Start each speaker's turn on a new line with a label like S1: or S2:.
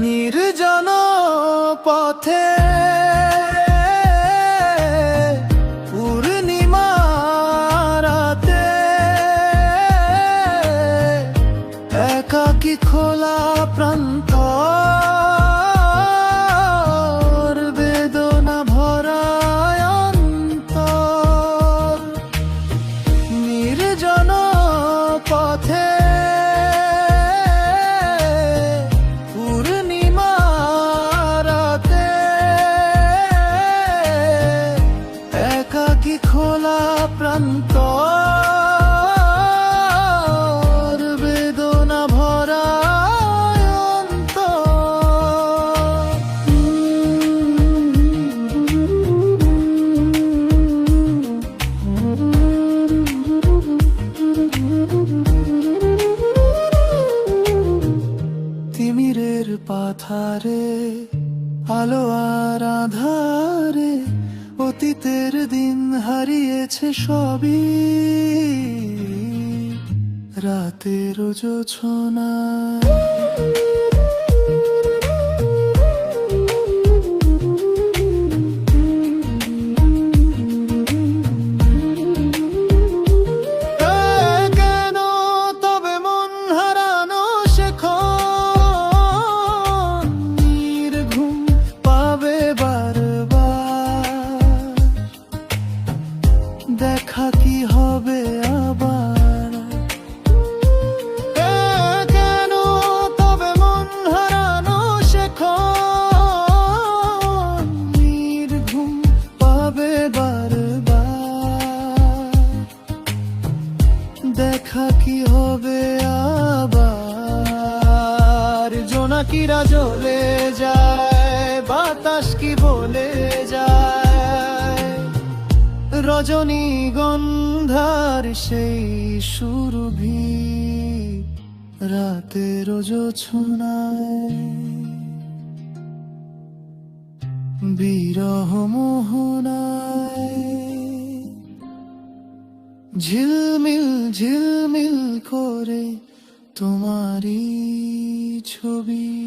S1: নির্জন পথে একাকি খোলা প্রান্ত নির্জন পথে পূর্ণিমা রাতে একাকি খোলা প্রান্ত পাথারে আলো আর আধারে অতীতের দিন হারিয়েছে সবই। রাতের জোছনা দেখা কি হবে আবার? কেন তবে মন হারানো শেখন নির্ঘুম পাবে বারবার। দেখা কি হবে আবার? জোনাকিরা জ্বলে যায়, বাতাস কি বলে? রজনী গন্ধার সেই সুরভি রাতের জোছনায় বিরহ মোহনায়। ঝিলমিল ঝিলমিল করে তোমারই ছবি।